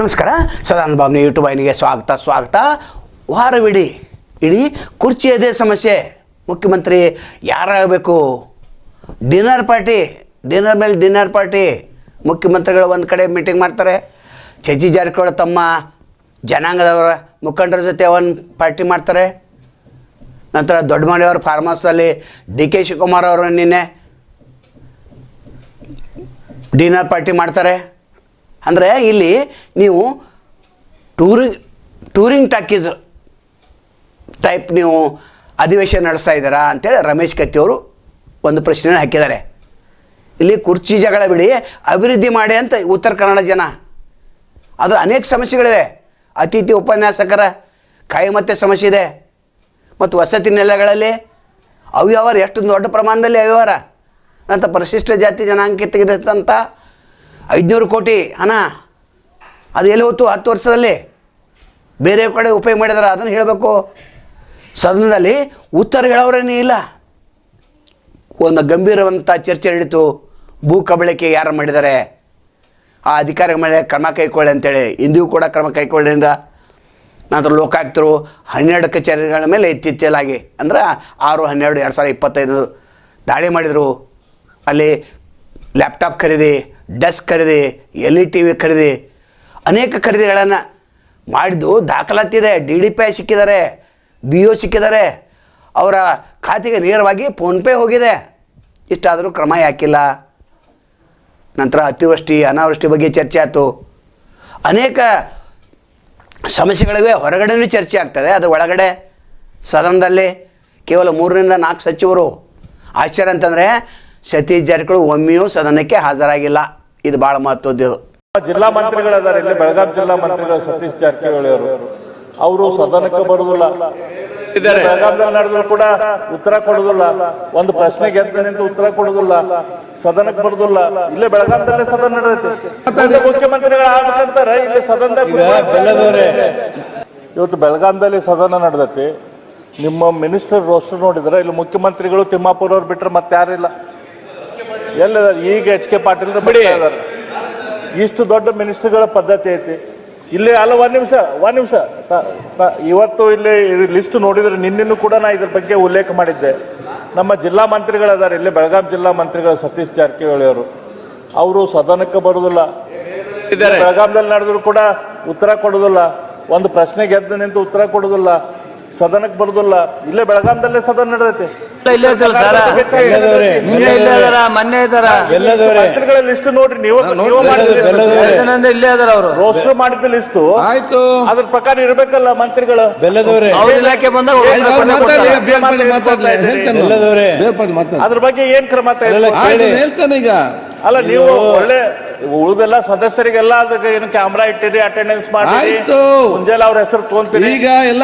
ನಮಸ್ಕಾರ. ಸದಾನಂದ ಬಾಬ್ನಿ ಯೂಟ್ಯೂಬ್ ವಾಹಿನಿಗೆ ಸ್ವಾಗತ ಸ್ವಾಗತ. ವಾರವಿಡಿ ಇಡೀ ಕುರ್ಚಿಯದೇ ಸಮಸ್ಯೆ. ಮುಖ್ಯಮಂತ್ರಿ ಯಾರಾಗಬೇಕು ಡಿನ್ನರ್ ಪಾರ್ಟಿ ಡಿನ್ನರ್ ಮೇಲೆ ಡಿನ್ನರ್ ಪಾರ್ಟಿ ಮುಖ್ಯಮಂತ್ರಿಗಳು ಒಂದು ಕಡೆ ಮೀಟಿಂಗ್ ಮಾಡ್ತಾರೆ. ಚಜಿ ಜಾರಕಿಹೊಳಿ ತಮ್ಮ ಜನಾಂಗದವರ ಮುಖಂಡರ ಜೊತೆ ಒಂದು ಪಾರ್ಟಿ ಮಾಡ್ತಾರೆ. ನಂತರ ದೊಡ್ಡ ಮನೆಯವ್ರ ಫಾರ್ಮ್ ಹೌಸಲ್ಲಿ ಡಿ ಕೆ ಶಿವಕುಮಾರ್ ಅವರು ನಿನ್ನೆ ಡಿನ್ನರ್ ಪಾರ್ಟಿ ಮಾಡ್ತಾರೆ. ಅಂದರೆ ಇಲ್ಲಿ ನೀವು ಟೂರಿಂಗ್ ಟೂರಿಂಗ್ ಟಾಕೀಸ್ ಟೈಪ್ ನೀವು ಅಧಿವೇಶನ ನಡೆಸ್ತಾ ಇದ್ದೀರಾ ಅಂತೇಳಿ ರಮೇಶ್ ಕತ್ತಿಯವರು ಒಂದು ಪ್ರಶ್ನೆ ಹಾಕಿದ್ದಾರೆ. ಇಲ್ಲಿ ಕುರ್ಚಿ ಜಗಳ ಬಿಡಿ, ಅಭಿವೃದ್ಧಿ ಮಾಡಿ ಅಂತ ಉತ್ತರ ಕನ್ನಡ ಜನ. ಅದು ಅನೇಕ ಸಮಸ್ಯೆಗಳಿವೆ. ಅತಿಥಿ ಉಪನ್ಯಾಸಕರ ಕಾಯಿಮತ್ತೆ ಸಮಸ್ಯೆ ಇದೆ. ಮತ್ತು ವಸತಿ ನೆಲೆಗಳಲ್ಲಿ ಅವ್ಯವಹಾರ ಎಷ್ಟೊಂದು ದೊಡ್ಡ ಪ್ರಮಾಣದಲ್ಲಿ ಅವ್ಯವಹಾರ. ನಂತರ ಪರಿಶಿಷ್ಟ ಜಾತಿ ಜನಾಂಗಕ್ಕೆ ತೆಗೆದಂಥ ಐದುನೂರು ಕೋಟಿ ಹಣ ಅದು ಎಲ್ಲಿ ಹೊತ್ತು ಹತ್ತು ವರ್ಷದಲ್ಲಿ. ಬೇರೆ ಕಡೆ ಉಪಯೋಗ ಮಾಡಿದಾರೆ, ಅದನ್ನು ಹೇಳಬೇಕು. ಸದನದಲ್ಲಿ ಉತ್ತರ ಹೇಳೋರೇನೇ ಇಲ್ಲ. ಒಂದು ಗಂಭೀರವಂತ ಚರ್ಚೆ ನಡೀತು. ಭೂ ಕಬಳಿಕೆ ಯಾರು ಮಾಡಿದ್ದಾರೆ? ಆ ಅಧಿಕಾರಿಗಳ ಮೇಲೆ ಕ್ರಮ ಕೈಕೊಳ್ಳಿ ಅಂತೇಳಿ. ಇಂದಿಗೂ ಕೂಡ ಕ್ರಮ ಕೈಗೊಳ್ಳಿಂದ ನಂತರ ಲೋಕಾಯುಕ್ತರು ಹನ್ನೆರಡು ಕಚೇರಿಗಳ ಮೇಲೆ ಇತ್ತೀಚಲಾಗಿ ಅಂದ್ರೆ ಆರು, ಹನ್ನೆರಡು, ಎರಡು ಸಾವಿರದ ಇಪ್ಪತ್ತೈದು ದಾಳಿ ಮಾಡಿದರು. ಅಲ್ಲಿ ಲ್ಯಾಪ್ಟಾಪ್ ಖರೀದಿ ಡೆಸ್ಕ್ ಖರೀದಿ ಎಲ್ ಇ ಟಿ ವಿ ಖರೀದಿ, ಅನೇಕ ಖರೀದಿಗಳನ್ನು ಮಾಡಿದ್ದು ದಾಖಲಾತಿದೆ ಡಿ ಡಿ ಪಿ ಐ ಸಿಕ್ಕಿದ್ದಾರೆ, ಬಿ ಒ ಸಿಕ್ಕಿದ್ದಾರೆ. ಅವರ ಖಾತೆಗೆ ನೇರವಾಗಿ ಫೋನ್ಪೇ ಹೋಗಿದೆ. ಇಷ್ಟಾದರೂ ಕ್ರಮ ಯಾಕಿಲ್ಲ. ನಂತರ ಅತಿವೃಷ್ಟಿ, ಅನಾವೃಷ್ಟಿ ಬಗ್ಗೆ ಚರ್ಚೆ ಆಯಿತು. ಅನೇಕ ಸಮಸ್ಯೆಗಳಿವೆ. ಹೊರಗಡೆನೂ ಚರ್ಚೆ ಆಗ್ತದೆ. ಅದು ಒಳಗಡೆ, ಸದನದಲ್ಲಿ ಕೇವಲ ಮೂರರಿಂದ ನಾಲ್ಕು ಸಚಿವರು. ಆಶ್ಚರ್ಯ ಅಂತಂದರೆ ಸತೀಶ್ ಜಾರಕಿಹೊಳಿ ಒಮ್ಮೆಯೂ ಸದನಕ್ಕೆ ಹಾಜರಾಗಿಲ್ಲ. ಇದು ಭಾಳ ಮಹತ್ವದ್ದು. ಜಿಲ್ಲಾ ಮಂತ್ರಿಗಳಿದ್ದಾರೆ ಇಲ್ಲಿ ಬೆಳಗಾವಿ ಜಿಲ್ಲಾ ಮಂತ್ರಿಗಳು ಸತೀಶ್ ಜಾರಕಿಹೊಳಿ ಅವರು. ಅವರು ಸದನಕ್ಕೆ ಬರುವುದಿಲ್ಲ. ಬೆಳಗಾವಿ ನಡೆದ್ರು ಕೂಡ ಉತ್ತರ ಕೊಡುದಿಲ್ಲ ಒಂದು ಪ್ರಶ್ನೆಗೆ ಎದ್ದು ನಿಂತು ಉತ್ತರ ಕೊಡುದಿಲ್ಲ ಸದನಕ್ಕೆ ಬರುದಿಲ್ಲ ಇಲ್ಲೇ ಬೆಳಗಾವಿದಲ್ಲೇ ಸದನ ನಡೆಯುತ್ತೆ. ಮುಖ್ಯಮಂತ್ರಿಗಳು ಆಗ್ಬೇಕಂತಾರೆ. ಇಲ್ಲಿ ಸದನದಾಗ ಇವತ್ತು ಬೆಳಗಾಂದಲ್ಲಿ ಸದನ ನಡೆದೈತಿ. ನಿಮ್ಮ ಮಿನಿಸ್ಟರ್ ರೋಸ್ಟರ್ ನೋಡಿದ್ರೆ ಇಲ್ಲಿ ಮುಖ್ಯಮಂತ್ರಿಗಳು ತಿಮ್ಮಾಪುರ ಅವ್ರು ಬಿಟ್ರೆ ಮತ್ತೆ ಯಾರಿಲ್ಲ ಎಲ್ಲ ಈಗ ಎಚ್ ಕೆ ಪಾಟೀಲ್ ಬಿಡಿ. ಇಷ್ಟು ದೊಡ್ಡ ಮಿನಿಸ್ಟರ್ಗಳ ಪದ್ಧತಿ ಐತಿ. ಇಲ್ಲಿ ಅಲ್ಲ ಒಂದ್ ನಿಮಿಷ ಒಂದ್ ನಿಮಿಷ. ಇವತ್ತು ಇಲ್ಲಿ ಲಿಸ್ಟ್ ನೋಡಿದ್ರೆ ನಿನ್ನೆನೂ ಕೂಡ ನಾ ಇದ್ರ ಬಗ್ಗೆ ಉಲ್ಲೇಖ ಮಾಡಿದ್ದೆ. ನಮ್ಮ ಜಿಲ್ಲಾ ಮಂತ್ರಿಗಳಾದಾರೆ ಇಲ್ಲಿ ಬೆಳಗಾವಿ ಜಿಲ್ಲಾ ಮಂತ್ರಿಗಳು ಸತೀಶ್ ಜಾರಕಿಹೊಳಿ ಅವರು. ಅವರು ಸದನಕ್ಕೆ ಬರುದಿಲ್ಲ. ಬೆಳಗಾಂದಲ್ಲಿ ನಡೆದ್ರು ಕೂಡ ಉತ್ತರ ಕೊಡುದಿಲ್ಲ. ಒಂದು ಪ್ರಶ್ನೆಗೆ ಎದ್ದು ನಿಂತು ಉತ್ತರ ಕೊಡುದಿಲ್ಲ. ಸದನಕ್ಕೆ ಬರುದಿಲ್ಲ ಇಲ್ಲೇ ಬೆಳಗಾಂದಲ್ಲೇ ಸದನ ನಡೆದೈತೆ. ಮೊನ್ನೆ ಇದಾರ ಮಂತ್ರಿಗಳ ಲಿಸ್ಟ್ ನೋಡ್ರಿ ನೀವು ನೀವು ಮಾಡಿದ್ರಿ ದಿನದಿಂದ ಇಲ್ಲೇ ಇದಾರ ಅವರು. ರೋಸ್ಟರ್ ಮಾಡಿದ ಲಿಸ್ಟ್ ಆಯ್ತು. ಅದ್ರ ಪ್ರಕಾರ ಇರ್ಬೇಕಲ್ಲ ಮಂತ್ರಿಗಳು. ಬೆಲ್ಲದವ್ರೆ ಇಲಾಖೆ ಬಂದಾಗ. ಅದ್ರ ಬಗ್ಗೆ ಏನ್ ಕ್ರಮ ಹೇಳ್ತಾನೆ ಈಗ ಅಲ್ಲ ನೀವು ಒಳ್ಳೆ ಉಳಿದೆಲ್ಲ ಸದಸ್ಯರಿಗೆಲ್ಲ ಅದಕ್ಕೆ ಏನು ಕ್ಯಾಮ್ರಾ ಇಟ್ಟಿರಿ ಅಟೆಂಡೆನ್ಸ್ ಮಾಡಿ ಆಯ್ತು. ಮುಂಜಾನೆ ಅವ್ರ ಹೆಸರು ತೋಂತೀರಿ. ಈಗ ಎಲ್ಲ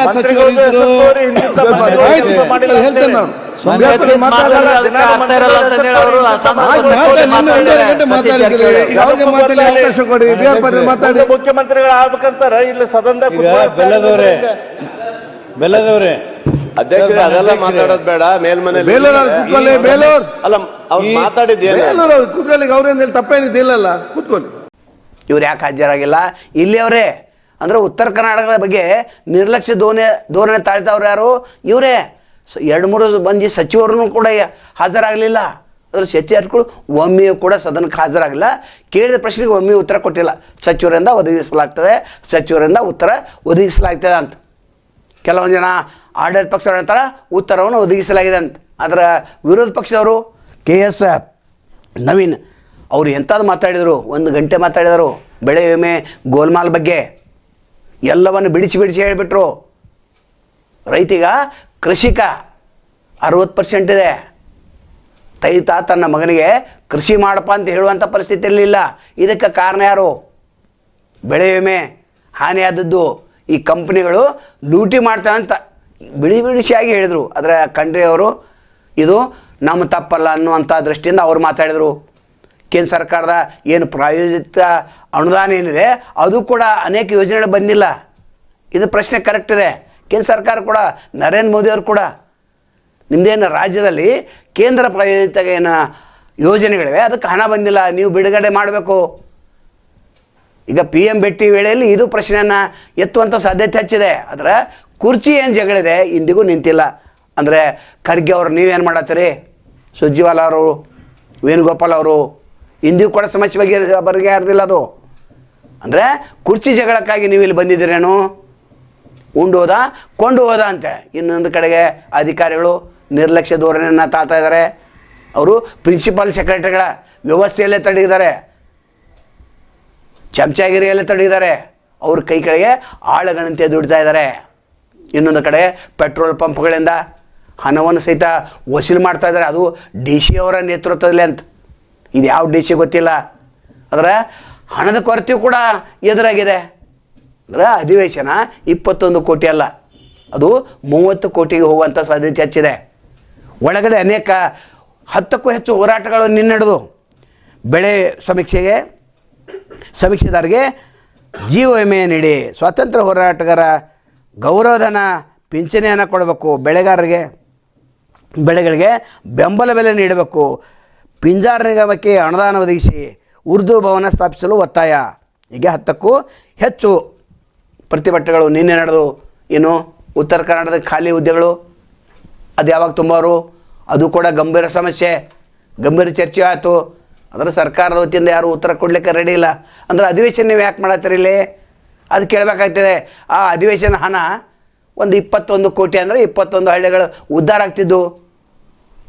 ಮುಖ್ಯಮಂತ್ರಿಗಳು ಆಗ್ಬೇಕಂತಾರ ಇಲ್ಲಿ ಸದನದಾಗ ಬೆಲ್ಲದವ್ರೆ. ಬೆಲ್ಲದವ್ರೆ. ಅಧ್ಯಕ್ಷರೇ ಅದೆಲ್ಲ ಮಾತಾಡೋದು ಬೇಡ ಮೇಲ್ಮನೆ ಬೇಲೂರ್ ಅವ್ರು ಕೂತ್ಕೊಳ್ಳಿ ಬೇಲೂರ್ ಅಲ್ಲ ಅವ್ರು ಮಾತಾಡಿದ್ದೇನೆ ಬೇಲೂರ್ ಅವ್ರು ಕೂತ್ಕೊಳ್ಳಿ ಅವ್ರೇನು ಹೇಳಿ ತಪ್ಪೇನಿದೆ ಇಲ್ಲಲ್ಲ ಕೂತ್ಕೊಳ್ಳಿ. ಇವ್ರು ಯಾಕೆ ಹಾಜರಾಗಿಲ್ಲ? ಇಲ್ಲಿಯವರೇ ಅಂದ್ರೆ ಉತ್ತರ ಕರ್ನಾಟಕದ ಬಗ್ಗೆ ನಿರ್ಲಕ್ಷ್ಯ ಧೋರಣೆ ಧೋರಣೆ ತಾಳ್ತಾವ್ರು ಯಾರು? ಇವರೇ. ಎರಡ್ ಮೂರು ಮಂದಿ ಸಚಿವರನ್ನು ಕೂಡ ಹಾಜರಾಗ್ಲಿಲ್ಲ ಹಾಜರಾಗಲಿಲ್ಲ. ಅದ್ರ ಸಚಿವರು ಒಮ್ಮೆಯೂ ಕೂಡ ಸದನಕ್ಕೆ ಹಾಜರಾಗಿಲ್ಲ ಕೇಳಿದ ಪ್ರಶ್ನೆಗೆ ಒಮ್ಮೆ ಉತ್ತರ ಕೊಟ್ಟಿಲ್ಲ. ಸಚಿವರಿಂದ ಒದಗಿಸಲಾಗ್ತದೆ ಸಚಿವರಿಂದ ಉತ್ತರ ಒದಗಿಸಲಾಗ್ತದೆ ಅಂತ. ಕೆಲವೊಂದು ಜನ ಆಡಳಿತ ಪಕ್ಷದವ್ರು ಹೇಳ್ತಾರೆ ಉತ್ತರವನ್ನು ಒದಗಿಸಲಾಗಿದೆ ಅಂತ. ಅದರ ವಿರೋಧ ಪಕ್ಷದವರು ಕೆ ಎಸ್ ನವೀನ್, ಅವರು ಎಂಥದ್ದು ಮಾತಾಡಿದರು, ಒಂದು ಗಂಟೆ ಮಾತಾಡಿದರು, ಬೆಳೆ ವಿಮೆ, ಗೋಲ್ಮಾಲ್ ಬಗ್ಗೆ ಎಲ್ಲವನ್ನು ಬಿಡಿಸಿ ಬಿಡಿಸಿ ಹೇಳಿಬಿಟ್ರು. ರೈತಿಗ ಕೃಷಿಕ ಅರುವತ್ತು ಪರ್ಸೆಂಟ್ ಇದೆ. ತೈತ ತನ್ನ ಮಗನಿಗೆ ಕೃಷಿ ಮಾಡಪ್ಪ ಅಂತ ಹೇಳುವಂಥ ಪರಿಸ್ಥಿತಿ ಇರಲಿಲ್ಲ. ಇದಕ್ಕೆ ಕಾರಣ ಯಾರು? ಬೆಳೆ ವಿಮೆ ಹಾನಿಯಾದದ್ದು ಈ ಕಂಪ್ನಿಗಳು ಲೂಟಿ ಮಾಡ್ತಾವೆ ಅಂತ ಬಿಡಿ ಬಿಡಿಸಿಯಾಗಿ ಹೇಳಿದರು. ಆದರೆ ಖಂಡ್ರೆ ಅವರು, ಇದು ನಮ್ಮ ತಪ್ಪಲ್ಲ ಅನ್ನುವಂಥ ದೃಷ್ಟಿಯಿಂದ ಅವರು ಮಾತಾಡಿದರು. ಕೇಂದ್ರ ಸರ್ಕಾರದ ಏನು ಪ್ರಾಯೋಜಿತ ಅನುದಾನ ಏನಿದೆ, ಅದು ಕೂಡ ಅನೇಕ ಯೋಜನೆಗಳು ಬಂದಿಲ್ಲ. ಇದು ಪ್ರಶ್ನೆ ಕರೆಕ್ಟ್ ಇದೆ. ಕೇಂದ್ರ ಸರ್ಕಾರ ಕೂಡ, ನರೇಂದ್ರ ಮೋದಿಯವರು ಕೂಡ. ನಿಮ್ಮದೇನು ರಾಜ್ಯದಲ್ಲಿ ಕೇಂದ್ರ ಪ್ರಾಯೋಜಿತ ಏನು ಯೋಜನೆಗಳಿವೆ, ಅದಕ್ಕೆ ಹಣ ಬಂದಿಲ್ಲ, ನೀವು ಬಿಡುಗಡೆ ಮಾಡಬೇಕು. ಈಗ ಪಿ ಎಂ ಭೇಟಿ ವೇಳೆಯಲ್ಲಿ ಇದು ಪ್ರಶ್ನೆಯನ್ನು ಎತ್ತುವಂಥ ಸಾಧ್ಯತೆ ಹೆಚ್ಚಿದೆ. ಆದರೆ ಕುರ್ಚಿ ಏನು ಜಗಳಿದೆ ಇಂದಿಗೂ ನಿಂತಿಲ್ಲ. ಅಂದರೆ ಖರ್ಗೆ ಅವರು ನೀವೇನು ಮಾಡತ್ತೀರಿ? ಸುಜ್ಜಿವಾಲ ಅವರು, ವೇಣುಗೋಪಾಲ್ ಅವರು, ಇಂದಿಗೂ ಕೂಡ ಸಮಸ್ಯೆ ಬಗ್ಗೆ ಬಗೆಹರಿದಿಲ್ಲ ಅದು. ಅಂದರೆ ಕುರ್ಚಿ ಜಗಳಕ್ಕಾಗಿ ನೀವು ಇಲ್ಲಿ ಬಂದಿದ್ದೀರೇನು? ಉಂಡು ಹೋದ, ಕೊಂಡು ಹೋದ ಅಂತ. ಇನ್ನೊಂದು ಕಡೆಗೆ ಅಧಿಕಾರಿಗಳು ನಿರ್ಲಕ್ಷ್ಯ ಧೋರಣೆಯನ್ನು ತಾಳ್ತಾ ಇದ್ದಾರೆ. ಅವರು ಪ್ರಿನ್ಸಿಪಾಲ್ ಸೆಕ್ರೆಟರಿಗಳ ವ್ಯವಸ್ಥೆಯಲ್ಲೇ ತಡಗಿದ್ದಾರೆ. ಚಮಚಾಗಿರಿಯಲ್ಲೇ ತಡೆದಿದ್ದಾರೆ ಅವ್ರ ಕೈ ಕೆಳಗೆ ಆಳುಗಳಂತೆ ದುಡಿತಾ ಇದ್ದಾರೆ. ಇನ್ನೊಂದು ಕಡೆ ಪೆಟ್ರೋಲ್ ಪಂಪ್ಗಳಿಂದ ಹಣವನ್ನು ಸಹಿತ ವಸೂಲಿ ಮಾಡ್ತಾ ಇದ್ದಾರೆ. ಅದು ಡಿ ಸಿ ಅವರ ನೇತೃತ್ವದಲ್ಲಿ ಅಂತ. ಇದು ಯಾವ ಡಿ ಸಿ ಗೊತ್ತಿಲ್ಲ. ಆದರೆ ಹಣದ ಕೊರತೆಯೂ ಕೂಡ ಎದುರಾಗಿದೆ. ಅಂದರೆ ಅಧಿವೇಶನ ಇಪ್ಪತ್ತೊಂದು ಕೋಟಿ ಅಲ್ಲ. ಅದು ಮೂವತ್ತು ಕೋಟಿಗೆ ಹೋಗುವಂಥ ಸಾಧ್ಯತೆ ಹೆಚ್ಚಿದೆ. ಒಳಗಡೆ ಅನೇಕ ಹತ್ತಕ್ಕೂ ಹೆಚ್ಚು ಹೋರಾಟಗಳು ನಿನ್ನಡೆದು ಬೆಳೆ ಸಮೀಕ್ಷೆಗೆ ಸಮೀಕ್ಷೆದಾರಿಗೆ ಜೀವ ವಿಮೆ ನೀಡಿ ಸ್ವಾತಂತ್ರ್ಯ ಹೋರಾಟಗಾರ ಗೌರವಧನ, ಪಿಂಚಣಿಯನ್ನು ಕೊಡಬೇಕು, ಬೆಳೆಗಾರರಿಗೆ, ಬೆಳೆಗಳಿಗೆ ಬೆಂಬಲ ಬೆಲೆ ನೀಡಬೇಕು. ಪಿಂಜಾರ ನಿಗಮಕ್ಕೆ ಅನುದಾನ ಒದಗಿಸಿ ಉರ್ದು ಭವನ ಸ್ಥಾಪಿಸಲು ಒತ್ತಾಯ. ಈಗ ಹತ್ತಕ್ಕೂ ಹೆಚ್ಚು ಪ್ರತಿಭಟನೆಗಳು ನಿನ್ನೆ ನಡೆದು. ಏನು ಉತ್ತರ ಕನ್ನಡದ ಖಾಲಿ ಹುದ್ದೆಗಳು, ಅದು ಯಾವಾಗ ತುಂಬೋರು ಅದು ಕೂಡ ಗಂಭೀರ ಸಮಸ್ಯೆ. ಗಂಭೀರ ಚರ್ಚೆ ಆಯಿತು. ಅದರ ಸರ್ಕಾರದ ವತಿಯಿಂದ ಯಾರು ಉತ್ತರ ಕೊಡಲಿಕ್ಕೆ ರೆಡಿ ಇಲ್ಲ. ಅಂದ್ರೆ ಅಧಿವೇಶನ ನೀವು ಯಾಕೆ ಮಾಡತ್ತೀರಿ ಇಲ್ಲಿ? ಅದು ಕೇಳಬೇಕಾಗ್ತದೆ. ಆ ಅಧಿವೇಶನ ಹಣ ಒಂದು ಇಪ್ಪತ್ತೊಂದು ಕೋಟಿ ಅಂದರೆ ಇಪ್ಪತ್ತೊಂದು ಹಳ್ಳಿಗಳು ಉದ್ಧಾರ ಆಗ್ತಿದ್ದು.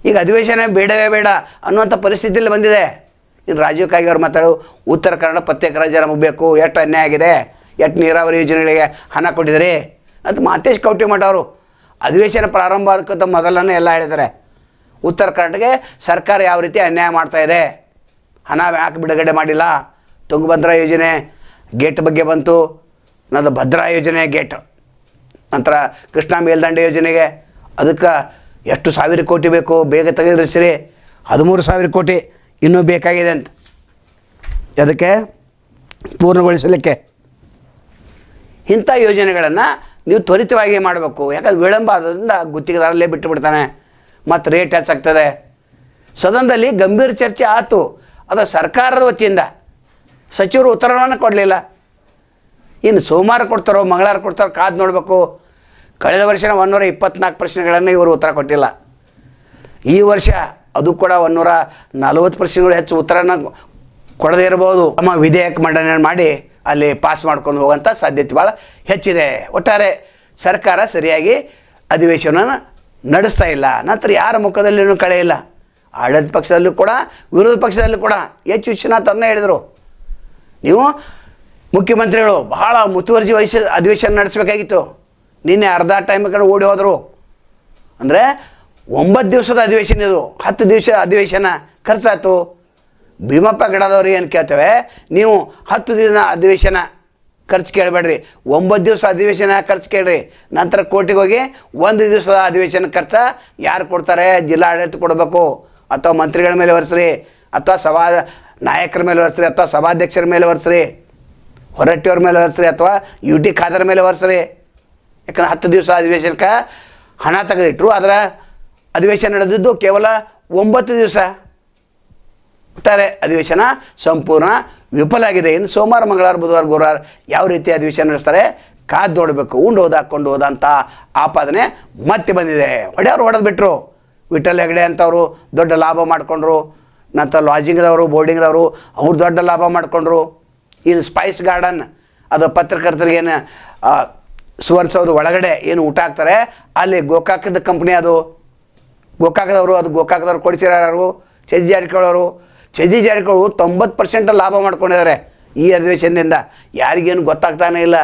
ಈಗ ಅಧಿವೇಶನ ಬೇಡವೇ ಬೇಡ ಅನ್ನುವಂಥ ಪರಿಸ್ಥಿತಿಯಲ್ಲಿ ಬಂದಿದೆ. ಇನ್ನು ರಾಜೀವ್ ಕಾಗಿ ಅವರು ಮಾತಾಡು ಉತ್ತರ ಕನ್ನಡ ಪ್ರತ್ಯೇಕ ರಾಜ್ಯ ನಮಗೆ ಬೇಕು ಎಷ್ಟು ಅನ್ಯಾಯ ಆಗಿದೆ, ಎಷ್ಟು ನೀರಾವರಿ ಯೋಜನೆಗಳಿಗೆ ಹಣ ಕೊಟ್ಟಿದ್ದೀರಿ ಅಂತ ಮಾತೇಶ್ ಕೌಟಿ ಅವರು. ಅಧಿವೇಶನ ಪ್ರಾರಂಭ ಆದಕ್ಕಿಂತ ಮೊದಲನೇ ಎಲ್ಲ ಹೇಳಿದ್ದಾರೆ. ಉತ್ತರ ಕರ್ನಾಟಕಕ್ಕೆ ಸರ್ಕಾರ ಯಾವ ರೀತಿ ಅನ್ಯಾಯ ಮಾಡ್ತಾ ಇದೆ? ಹಣ ಯಾಕೆ ಬಿಡುಗಡೆ ಮಾಡಿಲ್ಲ? ತುಂಗಭದ್ರಾ ಯೋಜನೆ ಗೇಟ್ ಬಗ್ಗೆ ಬಂತು. ನನ್ನದು ಭದ್ರಾ ಯೋಜನೆ ಗೇಟ್. ನಂತರ ಕೃಷ್ಣ ಮೇಲ್ದಂಡೆ ಯೋಜನೆಗೆ ಅದಕ್ಕೆ ಎಷ್ಟು ಸಾವಿರ ಕೋಟಿ ಬೇಕು? ಬೇಗ ತೆಗೆದಿರಿಸಿರಿ ಹದಿಮೂರು ಸಾವಿರ ಕೋಟಿ ಇನ್ನೂ ಬೇಕಾಗಿದೆ ಅಂತ. ಅದಕ್ಕೆ ಪೂರ್ಣಗೊಳಿಸಲಿಕ್ಕೆ. ಇಂಥ ಯೋಜನೆಗಳನ್ನು ನೀವು ತ್ವರಿತವಾಗಿ ಮಾಡಬೇಕು. ಯಾಕಂದ್ರೆ ವಿಳಂಬ ಆದ್ದರಿಂದ ಗುತ್ತಿಗೆದಾರಲ್ಲೇ ಬಿಟ್ಟು ಬಿಡ್ತಾನೆ ಮತ್ತು ರೇಟ್ ಹೆಚ್ಚಾಗ್ತದೆ ಸದನದಲ್ಲಿ ಗಂಭೀರ ಚರ್ಚೆ ಆಯಿತು ಅದು ಸರ್ಕಾರದ ವತಿಯಿಂದ. ಸಚಿವರು ಉತ್ತರವನ್ನು ಕೊಡಲಿಲ್ಲ. ಇನ್ನು ಸೋಮವಾರ ಕೊಡ್ತಾರೋ, ಮಂಗಳವಾರ ಕೊಡ್ತಾರೋ, ಕಾದು ನೋಡಬೇಕು. ಕಳೆದ ವರ್ಷ ಒಂದೂರ ಇಪ್ಪತ್ನಾಲ್ಕು ಪ್ರಶ್ನೆಗಳನ್ನು ಇವರು ಉತ್ತರ ಕೊಟ್ಟಿಲ್ಲ. ಈ ವರ್ಷ ಅದು ಕೂಡ ಒಂದೂರ ನಲವತ್ತು ಪ್ರಶ್ನೆಗಳು ಹೆಚ್ಚು ಉತ್ತರನ ಕೊಡದೇ ಇರ್ಬೋದು ನಮ್ಮ ವಿಧೇಯಕ ಮಂಡನೆ ಮಾಡಿ ಅಲ್ಲಿ ಪಾಸ್ ಮಾಡ್ಕೊಂಡು ಹೋಗುವಂಥ ಸಾಧ್ಯತೆ ಭಾಳ ಹೆಚ್ಚಿದೆ. ಒಟ್ಟಾರೆ ಸರ್ಕಾರ ಸರಿಯಾಗಿ ಅಧಿವೇಶನ ನಡೆಸ್ತಾ ಇಲ್ಲ. ನಂತರ ಯಾರ ಮುಖದಲ್ಲಿಯೂ ಕಳೆ ಇಲ್ಲ. ಆಡಳಿತ ಪಕ್ಷದಲ್ಲೂ ಕೂಡ, ವಿರೋಧ ಪಕ್ಷದಲ್ಲೂ ಕೂಡ. ಹೆಚ್ಚು ವಿಶ್ವನಾಥ್ ಅದನ್ನೇ ಹೇಳಿದರು. ನೀವು ಮುಖ್ಯಮಂತ್ರಿಗಳು ಬಹಳ ಮುತುವರ್ಜಿ ವಹಿಸಿ ಅಧಿವೇಶನ ನಡೆಸಬೇಕಾಗಿತ್ತು. ನಿನ್ನೆ ಅರ್ಧ ಟೈಮ್ ಕಡೆ ಓಡಿ ಹೋದರು. ಅಂದರೆ ಒಂಬತ್ತು ದಿವಸದ ಅಧಿವೇಶನ ಇದು. ಹತ್ತು ದಿವಸ ಅಧಿವೇಶನ ಖರ್ಚಾಯಿತು. ಭೀಮಪ್ಪ ಗಡದವ್ರು ಏನು ಕೇಳ್ತೇವೆ? ನೀವು ಹತ್ತು ದಿನ ಅಧಿವೇಶನ ಖರ್ಚು ಕೇಳಬೇಡ್ರಿ. ಒಂಬತ್ತು ದಿವಸ ಅಧಿವೇಶನ ಖರ್ಚು ಕೇಳ್ರಿ. ನಂತರ ಕೋರ್ಟಿಗೆ ಹೋಗಿ ಒಂದು ದಿವಸದ ಅಧಿವೇಶನ ಖರ್ಚ ಯಾರು ಕೊಡ್ತಾರೆ? ಜಿಲ್ಲಾ ಆಡಳಿತ ಕೊಡಬೇಕು. ಅಥವಾ ಮಂತ್ರಿಗಳ ಮೇಲೆ ಒರೆಸ್ರಿ. ಅಥವಾ ಸಭಾ ನಾಯಕರ ಮೇಲೆ ಒರೆಸ್ರಿ. ಅಥವಾ ಸಭಾಧ್ಯಕ್ಷರ ಮೇಲೆ ಹೊರಿಸ್ರಿ ಹೊರಟ್ಟಿಯವ್ರ ಮೇಲೆ ಹೊರಿಸ್ರಿ ಅಥವಾ ಯು ಟಿ ಖಾದರ್ ಮೇಲೆ ಹೊರಿಸ್ರಿ ಯಾಕಂದ್ರೆ ಹತ್ತು ದಿವಸ ಅಧಿವೇಶನಕ್ಕೆ ಹಣ ತೆಗೆದಿಟ್ರು ಅದರ ಅಧಿವೇಶನ ನಡೆದಿದ್ದು ಕೇವಲ ಒಂಬತ್ತು ದಿವಸ. ಒಟ್ಟಾರೆ ಅಧಿವೇಶನ ಸಂಪೂರ್ಣ ವಿಫಲ ಆಗಿದೆ. ಇನ್ನು ಸೋಮವಾರ, ಮಂಗಳವಾರ, ಬುಧವಾರ, ಗುರುವಾರ ಯಾವ ರೀತಿ ಅಧಿವೇಶನ ನಡೆಸ್ತಾರೆ, ಕಾದು ನೋಡಬೇಕು. ಉಂಡು ಹೋದ ಹಾಕ್ಕೊಂಡು ಹೋದ ಅಂತ ಆಪಾದನೆ ಮತ್ತೆ ಬಂದಿದೆ. ಹೊಡೆಯವ್ರು ಹೊಡೆದು ಬಿಟ್ಟರು ವಿಠಲ್ ಹೆಗಡೆ ಅಂತವರು ದೊಡ್ಡ ಲಾಭ ಮಾಡಿಕೊಂಡ್ರು. ನಂತರ ಲಾಜಿಂಗ್ದವರು ಬೋರ್ಡಿಂಗ್ದವರು ಅವ್ರು ದೊಡ್ಡ ಲಾಭ ಮಾಡಿಕೊಂಡ್ರು. ಇನ್ನು ಸ್ಪೈಸ್ ಗಾರ್ಡನ್ ಅದು ಪತ್ರಕರ್ತರಿಗೇನು ಸುವರ್ಸೋದು ಒಳಗಡೆ ಏನು ಊಟ ಹಾಕ್ತಾರೆ, ಅಲ್ಲಿ ಗೋಕಾಕದ ಕಂಪ್ನಿ ಅದು. ಗೋಕಾಕದವರು, ಅದು ಗೋಕಾಕದವ್ರು ಕೊಡಿಸಿರೋರು, ಚಜ್ಜಿ ಜಾರಕಿಹೊಳವರು ಚಜ್ಜಿ ಜಾರಕಿಹೊಳು ತೊಂಬತ್ತು ಪರ್ಸೆಂಟ್ ಲಾಭ ಮಾಡ್ಕೊಂಡಿದ್ದಾರೆ ಈ ಅಧಿವೇಶನದಿಂದ. ಯಾರಿಗೇನು ಗೊತ್ತಾಗ್ತಾನೆ ಇಲ್ಲ.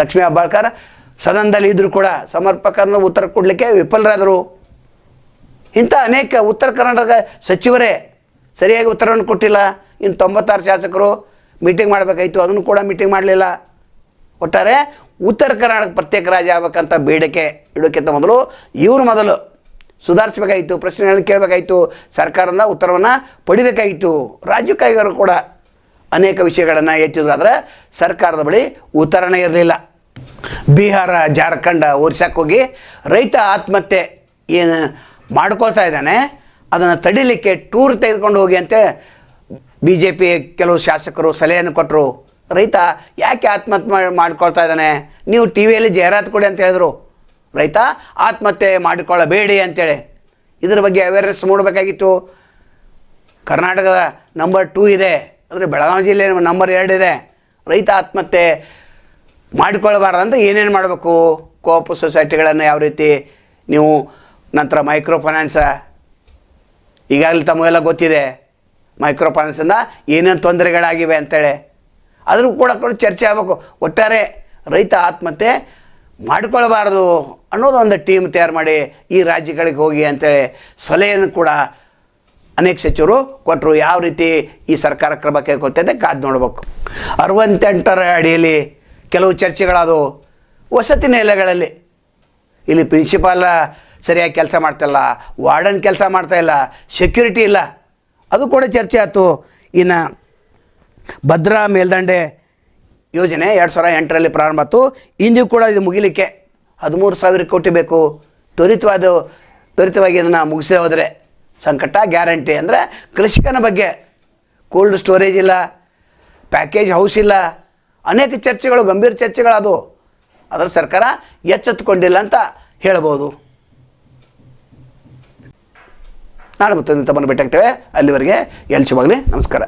ಲಕ್ಷ್ಮೀ ಅಬ್ಬಾಳ್ಕರ್ ಸದನದಲ್ಲಿ ಇದ್ದರೂ ಕೂಡ ಸಮರ್ಪಕನ ಉತ್ತರ ಕೊಡಲಿಕ್ಕೆ ವಿಫಲರಾದರು. ಇಂಥ ಅನೇಕ ಉತ್ತರ ಕರ್ನಾಟಕ ಸಚಿವರೇ ಸರಿಯಾಗಿ ಉತ್ತರವನ್ನು ಕೊಟ್ಟಿಲ್ಲ. ಇನ್ನು ತೊಂಬತ್ತಾರು ಶಾಸಕರು ಮೀಟಿಂಗ್ ಮಾಡಬೇಕಾಯಿತು, ಅದನ್ನು ಕೂಡ ಮೀಟಿಂಗ್ ಮಾಡಲಿಲ್ಲ. ಒಟ್ಟಾರೆ ಉತ್ತರ ಕರ್ನಾಟಕ ಪ್ರತ್ಯೇಕ ರಾಜ್ಯ ಆಗಬೇಕಂತ ಬೇಡಿಕೆ ಇಡೋಕ್ಕಿಂತ ಮೊದಲು ಇವರು ಮೊದಲು ಸುಧಾರಿಸಬೇಕಾಯಿತು, ಪ್ರಶ್ನೆಗಳನ್ನು ಕೇಳಬೇಕಾಯಿತು, ಸರ್ಕಾರದಿಂದ ಉತ್ತರವನ್ನು ಪಡಿಬೇಕಾಯಿತು. ರಾಜ್ಯ ಕೈಗಾರರು ಕೂಡ ಅನೇಕ ವಿಷಯಗಳನ್ನು ಹೆಚ್ಚಿದ್ರು, ಆದರೆ ಸರ್ಕಾರದ ಬಳಿ ಉತ್ತರನೇ ಇರಲಿಲ್ಲ. ಬಿಹಾರ, ಜಾರ್ಖಂಡ ಒರಿಸ್ಸಾಕ್ಕೆ ಹೋಗಿ ರೈತ ಆತ್ಮಹತ್ಯೆ ಏನು ಮಾಡ್ಕೊಳ್ತಾ ಇದ್ದಾನೆ, ಅದನ್ನು ತಡಿಲಿಕ್ಕೆ ಟೂರ್ ತೆಗೆದುಕೊಂಡು ಹೋಗಿ ಅಂತ ಬಿ ಜೆ ಪಿ ಕೆಲವು ಶಾಸಕರು ಸಲಹೆಯನ್ನು ಕೊಟ್ಟರು ರೈತ ಯಾಕೆ ಆತ್ಮಹತ್ಯೆ ಮಾಡಿ ಮಾಡ್ಕೊಳ್ತಾ ಇದ್ದಾನೆ? ನೀವು ಟಿ ವಿಯಲ್ಲಿ ಜಾಹೀರಾತು ಕೊಡಿ ಅಂತ ಹೇಳಿದ್ರು. ರೈತ, ಆತ್ಮಹತ್ಯೆ ಮಾಡಿಕೊಳ್ಳಬೇಡಿ ಅಂತೇಳಿ. ಇದ್ರ ಬಗ್ಗೆ ಅವೇರ್ನೆಸ್ ಮೂಡಬೇಕಾಗಿತ್ತು. ಕರ್ನಾಟಕದ ನಂಬರ್ ಟೂ ಇದೆ. ಅಂದರೆ ಬೆಳಗಾವಿ ಜಿಲ್ಲೆ ನಂಬರ್ ಎರಡಿದೆ ರೈತ ಆತ್ಮಹತ್ಯೆ ಮಾಡಿಕೊಳ್ಬಾರ್ದಂತ ಏನೇನು ಮಾಡಬೇಕು? ಕೋಪ ಸೊಸೈಟಿಗಳನ್ನು ಯಾವ ರೀತಿ ನೀವು ನಂತರ ಮೈಕ್ರೋ ಫೈನಾನ್ಸ ಈಗಾಗಲೇ ತಮಗೆಲ್ಲ ಗೊತ್ತಿದೆ. ಮೈಕ್ರೋ ಫೈನಾನ್ಸಿಂದ ಏನೇನು ತೊಂದರೆಗಳಾಗಿವೆ ಅಂತೇಳಿ. ಆದರೂ ಕೂಡ ಕೂಡ ಚರ್ಚೆ ಆಗಬೇಕು. ಒಟ್ಟಾರೆ ರೈತ ಆತ್ಮಹತ್ಯೆ ಮಾಡಿಕೊಳ್ಬಾರ್ದು ಅನ್ನೋದು ಒಂದು ಟೀಮ್ ತಯಾರು ಮಾಡಿ ಈ ರಾಜ್ಯಗಳಿಗೆ ಹೋಗಿ ಅಂತೇಳಿ ಸಲಹೆಯನ್ನು ಕೂಡ ಅನೇಕ ಸಚಿವರು ಕೊಟ್ಟರು ಯಾವ ರೀತಿ ಈ ಸರ್ಕಾರ ಕ್ರಮ ಕೈಗೊಳ್ತದೆ ಕಾದು ನೋಡ್ಬೇಕು. ಅರವತ್ತೆಂಟರ ಅಡಿಯಲ್ಲಿ ಕೆಲವು ಚರ್ಚೆಗಳಾದವು. ವಸತಿ ನೆಲೆಗಳಲ್ಲಿ. ಇಲ್ಲಿ ಪ್ರಿನ್ಸಿಪಾಲ ಸರಿಯಾಗಿ ಕೆಲಸ ಮಾಡ್ತಾಯಿಲ್ಲ ವಾರ್ಡನ್ ಕೆಲಸ ಮಾಡ್ತಾಯಿಲ್ಲ ಸೆಕ್ಯೂರಿಟಿ ಇಲ್ಲ. ಅದು ಕೂಡ ಚರ್ಚೆ ಆಯಿತು. ಇನ್ನು ಭದ್ರಾ ಮೇಲ್ದಂಡೆ ಯೋಜನೆ ಎರಡು ಸಾವಿರ ಎಂಟರಲ್ಲಿ ಪ್ರಾರಂಭ ಆಯಿತು. ಇಂದಿಗೂ ಕೂಡ ಇದು ಮುಗಿಲಿಕ್ಕೆ ಹದಿಮೂರು ಸಾವಿರ ಕೋಟಿ ಬೇಕು. ತ್ವರಿತವಾದ, ತ್ವರಿತವಾಗಿ ಇದನ್ನು ಮುಗಿಸೇ ಹೋದರೆ ಸಂಕಟ, ಗ್ಯಾರಂಟಿ ಅಂದರೆ ಕೃಷಿಕನ ಬಗ್ಗೆ ಕೋಲ್ಡ್ ಸ್ಟೋರೇಜ್ ಇಲ್ಲ, ಪ್ಯಾಕೇಜ್ ಹೌಸ್ ಇಲ್ಲ. ಅನೇಕ ಚರ್ಚೆಗಳು, ಗಂಭೀರ ಚರ್ಚೆಗಳದು ಅದರ ಸರ್ಕಾರ ಎಚ್ಚೆತ್ತುಕೊಂಡಿಲ್ಲ ಅಂತ ಹೇಳ್ಬೋದು. ನಾಳೆ ಮತ್ತೊಂದು ತಮ್ಮನ್ನು ಭೇಟಿಯಾಗ್ತೇವೆ. ಅಲ್ಲಿವರೆಗೆ ಎಲ್ ಶುಭಾಗಲಿ ನಮಸ್ಕಾರ.